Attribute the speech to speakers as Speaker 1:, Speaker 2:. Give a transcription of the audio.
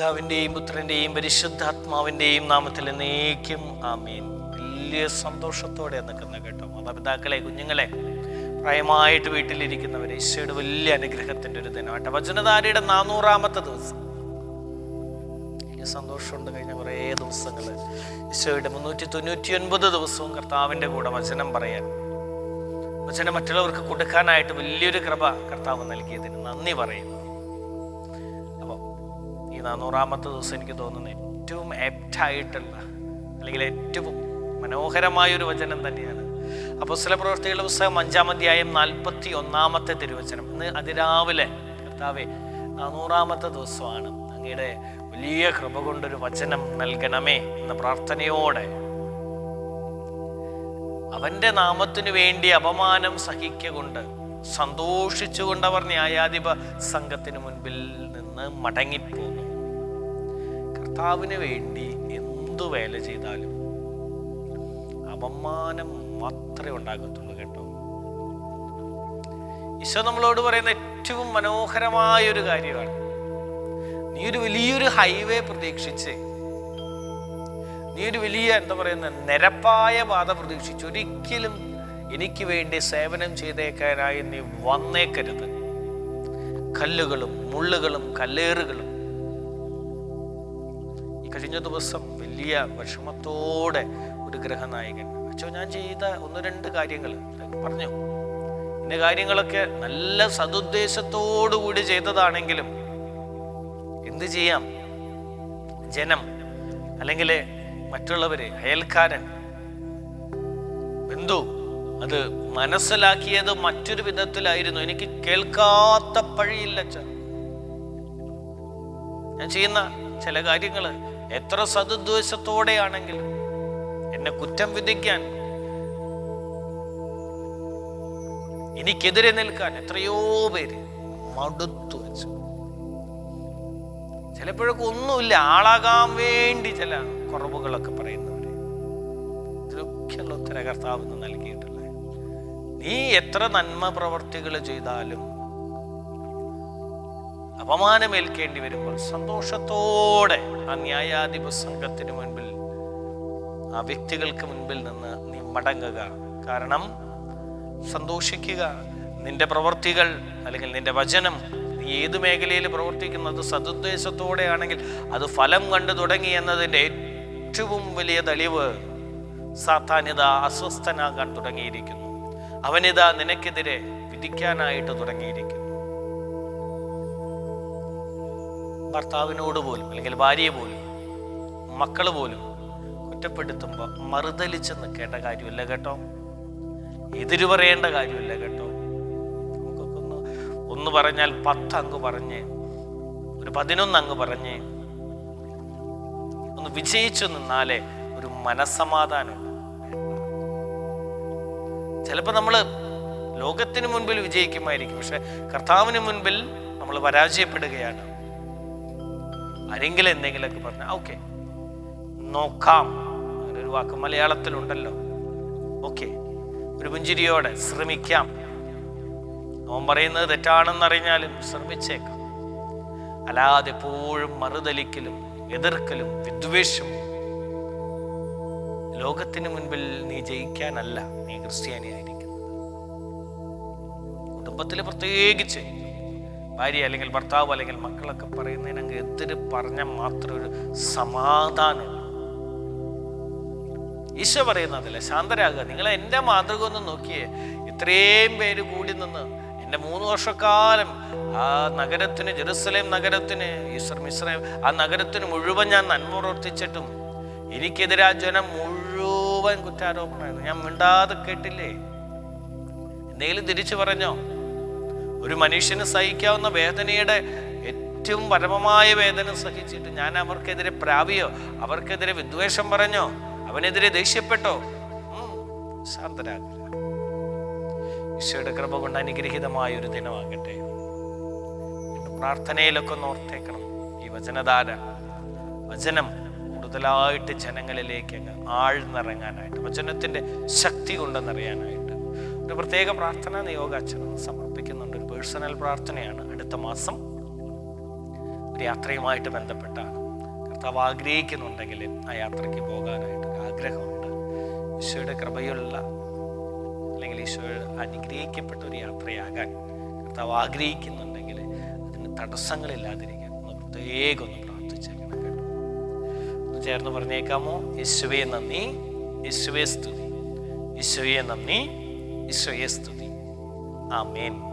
Speaker 1: പിതാവിന്റെയും പുത്രന്റെയും പരിശുദ്ധാത്മാവിന്റെയും നാമത്തിൽ എന്നേക്കും ആമീൻ. വലിയ സന്തോഷത്തോടെ നിൽക്കുന്ന കേട്ടോ മാതാപിതാക്കളെ കുഞ്ഞുങ്ങളെ പ്രായമായിട്ട് വീട്ടിലിരിക്കുന്നവരെ ഈശോയുടെ വലിയ അനുഗ്രഹത്തിന്റെ ഒരു ദിനമായിട്ട് വചനധാരയുടെ നാനൂറാമത്തെ ദിവസം. സന്തോഷമുണ്ട് കഴിഞ്ഞ കുറേ ദിവസങ്ങൾ. ഈശോയുടെ മുന്നൂറ്റി തൊണ്ണൂറ്റി ഒൻപത് ദിവസവും കർത്താവിന്റെ കൂടെ വചനം പറയാൻ. വചനം മറ്റുള്ളവർക്ക് കൊടുക്കാനായിട്ട് വലിയൊരു കൃപ കർത്താവ് നൽകിയതിന് നന്ദി പറയുന്നു. ഈ നാനൂറാമത്തെ ദിവസം എനിക്ക് തോന്നുന്നു ഏറ്റവും ആപ്റ്റായിട്ടുള്ള അല്ലെങ്കിൽ ഏറ്റവും മനോഹരമായ ഒരു വചനം തന്നെയാണ്. അപ്പോൾ ചില പ്രവർത്തികളുടെ പുസ്തകം അഞ്ചാം അധ്യായം നാൽപ്പത്തി ഒന്നാമത്തെ തിരുവചനം. ഇന്ന് അതിരാവിലെ കർത്താവെ നാനൂറാമത്തെ ദിവസമാണ്. അങ്ങയുടെ വലിയ കൃപ കൊണ്ടൊരു വചനം നൽകണമേ എന്ന പ്രാർത്ഥനയോടെ അവന്റെ നാമത്തിനു വേണ്ടി അപമാനം സഹിക്കൊണ്ട് സന്തോഷിച്ചുകൊണ്ട് അവർ ന്യായാധിപ സംഘത്തിന് മുൻപിൽ നിന്ന് മടങ്ങിപ്പോന്നു കർത്താവിന് വേണ്ടി എന്തു വേല ചെയ്താലും അപമാനം മാത്രമേ ഉണ്ടാകത്തുള്ളൂ കേട്ടോ. ഈശോ നമ്മളോട് പറയുന്ന ഏറ്റവും മനോഹരമായ ഒരു കാര്യമാണ്. നീ ഒരു വലിയൊരു ഹൈവേ പ്രതീക്ഷിച്ച് നീ ഒരു വലിയ എന്താ പറയുന്ന നിരപ്പായ പാത പ്രതീക്ഷിച്ച് ഒരിക്കലും എനിക്ക് വേണ്ടി സേവനം ചെയ്തേക്കാനായി നീ വന്നേക്കരുത്. കല്ലുകളും മുള്ളുകളും കല്ലേറുകളും കഴിഞ്ഞ ദിവസം വലിയ വിഷമത്തോടെ ഒരു ഗ്രഹനായകൻ അച്ഛോ ഞാൻ ചെയ്ത ഒന്ന് രണ്ട് കാര്യങ്ങൾ പറഞ്ഞു. ഇന്ന കാര്യങ്ങളൊക്കെ നല്ല സതുദ്ദേശത്തോടു കൂടി ചെയ്തതാണെങ്കിലും എന്ത് ചെയ്യാം? ജനം അല്ലെങ്കിൽ മറ്റുള്ളവര് അയൽക്കാരൻ ബന്ധു അത് മനസ്സിലാക്കിയത് മറ്റൊരു വിധത്തിലായിരുന്നു. എനിക്ക് കേൾക്കാത്ത പഴിയില്ല. ഞാൻ ചെയ്യുന്ന ചില കാര്യങ്ങൾ എത്ര സതുദ്ദേശത്തോടെയാണെങ്കിലും എന്നെ കുറ്റം വിധിക്കാൻ എനിക്കെതിരെ നിൽക്കാൻ എത്രയോ പേര് മടുത്തു വെച്ചു. ചിലപ്പോഴൊക്കെ ഒന്നുമില്ല ആളാകാൻ വേണ്ടി ചില കുറവുകളൊക്കെ പറയുന്നവര്. ഇതിലൊക്കെയുള്ള ഉത്തരകർത്താവ് നൽകിയിട്ടുള്ളത് നീ എത്ര നന്മ പ്രവർത്തികൾ ചെയ്താലും അപമാനമേൽക്കേണ്ടി വരുമ്പോൾ സന്തോഷത്തോടെ ആ ന്യായാധിപ സംഘത്തിന് മുൻപിൽ ആ വ്യക്തികൾക്ക് മുൻപിൽ നിന്ന് നീ മടങ്ങുക. കാരണം സന്തോഷിക്കുക നിന്റെ പ്രവർത്തികൾ അല്ലെങ്കിൽ നിന്റെ വചനം നീ ഏത് മേഖലയിൽ പ്രവർത്തിക്കുന്നത് സതുദ്ദേശത്തോടെയാണെങ്കിൽ അത് ഫലം കണ്ടു തുടങ്ങി എന്നതിന്റെ ഏറ്റവും വലിയ തെളിവ് സാത്താനിത അസ്വസ്ഥനാകാൻ തുടങ്ങിയിരിക്കുന്നു. അവനിത നിനക്കെതിരെ വിധിക്കാനായിട്ട് തുടങ്ങിയിരിക്കുന്നു. ഭർത്താവിനോട് പോലും അല്ലെങ്കിൽ ഭാര്യയെ പോലും മക്കൾ പോലും കുറ്റപ്പെടുത്തുമ്പോൾ മറുതലിച്ച് നിൽക്കേണ്ട കാര്യമില്ല കേട്ടോ. എതിര് പറയേണ്ട കാര്യമില്ല കേട്ടോ. നമുക്കൊക്കെ ഒന്ന് ഒന്ന് പറഞ്ഞാൽ പത്ത് അങ്ങ് പറഞ്ഞ് ഒരു പതിനൊന്ന് അങ്ങ് പറഞ്ഞ് ഒന്ന് വിജയിച്ചു നിന്നാലേ ഒരു മനസമാധാനമുണ്ട് ചിലപ്പോൾ നമ്മൾ ലോകത്തിന് മുൻപിൽ വിജയിക്കുമായിരിക്കും പക്ഷെ കർത്താവിന് മുൻപിൽ നമ്മൾ പരാജയപ്പെടുകയാണ്. ആരെങ്കിലും എന്തെങ്കിലുമൊക്കെ പറഞ്ഞ ഓക്കെ നോക്കാം. അങ്ങനൊരു വാക്ക് മലയാളത്തിലുണ്ടല്ലോ. ഓക്കെ ഒരു പുഞ്ചിരിയോടെ ശ്രമിക്കാം. അവൻ പറയുന്നത് തെറ്റാണെന്നറിഞ്ഞാലും ശ്രമിച്ചേക്കാം. അല്ലാതെ എപ്പോഴും മറുതലിക്കലും എതിർക്കലും വിദ്വേഷവും ലോകത്തിന് മുൻപിൽ നീ ജയിക്കാനല്ല നീ ക്രിസ്ത്യാനിയായിരിക്കുന്നത്. കുടുംബത്തിൽ പ്രത്യേകിച്ച് ഭാര്യ അല്ലെങ്കിൽ ഭർത്താവ് അല്ലെങ്കിൽ മക്കളൊക്കെ പറയുന്നതിന് അങ്ങ് എതിര് പറഞ്ഞ മാത്രം ഒരു സമാധാനമുള്ളൂ ഈശോ പറയുന്നതല്ലേ ശാന്തരാകുക. നിങ്ങൾ എന്റെ മാതൃക ഒന്ന് നോക്കിയേ. ഇത്രയും പേര് കൂടി നിന്ന് എന്റെ മൂന്ന് വർഷക്കാലം ആ നഗരത്തിന് ജെറുസലേം നഗരത്തിന് ഈശ്വർ മിശ്രയും ആ നഗരത്തിന് മുഴുവൻ ഞാൻ നന്മ പ്രവർത്തിച്ചിട്ടും എനിക്കെതിരെ ആ ജനം മുഴുവൻ കുറ്റാരോപണമായിരുന്നു. ഞാൻ മിണ്ടാതെ കേട്ടില്ലേ? എന്തെങ്കിലും തിരിച്ചു പറഞ്ഞോ? ഒരു മനുഷ്യന് സഹിക്കാവുന്ന വേദനയുടെ ഏറ്റവും പരമമായ വേദന സഹിച്ചിട്ട് ഞാൻ അവർക്കെതിരെ പ്രാവിയോ അവർക്കെതിരെ വിദ്വേഷം പറഞ്ഞോ അവനെതിരെ ദേഷ്യപ്പെട്ടോ? ഉം, ശാന്തരാകില്ല ഈശോയുടെ കൃപ കൊണ്ട് അനുഗ്രഹീതമായ ഒരു ദിനമാകട്ടെ. പ്രാർത്ഥനയിലൊക്കെ ഓർത്തേക്കണം. ഈ വചനധാര വചനം കൂടുതലായിട്ട് ജനങ്ങളിലേക്ക് അങ്ങ് ആഴ്ന്നിറങ്ങാനായിട്ട് വചനത്തിന്റെ ശക്തി കൊണ്ടെന്നറിയാനായിട്ട്. ഒരു പ്രത്യേക പ്രാർത്ഥന നിയോഗ അച്ഛനും സമർപ്പിക്കുന്നുണ്ട് ഒരു പേഴ്സണൽ പ്രാർത്ഥനയാണ് അടുത്ത മാസം ഒരു യാത്രയുമായിട്ട് ബന്ധപ്പെട്ട കർത്താവ് ആഗ്രഹിക്കുന്നുണ്ടെങ്കിൽ ആ യാത്രയ്ക്ക് പോകാനായിട്ട് ആഗ്രഹമുണ്ട്. ഈശോയുടെ കൃപയുള്ള അല്ലെങ്കിൽ ഈശോ അനുഗ്രഹിക്കപ്പെട്ട ഒരു യാത്രയാകാൻ കർത്താവ് ആഗ്രഹിക്കുന്നുണ്ടെങ്കിൽ അതിന് തടസ്സങ്ങളില്ലാതിരിക്കാൻ ഒന്ന് പ്രത്യേകം ഒന്ന് പ്രാർത്ഥിച്ചേക്കണം കേട്ടോ. ഒന്ന് ചേർന്ന് പറഞ്ഞേക്കാമോ? യേശുവേ നന്ദി. യേശുവേ സ്തുതി. ഈശോയെ നന്ദി. ഈശോയെ സ്തുതി. ആമേൻ.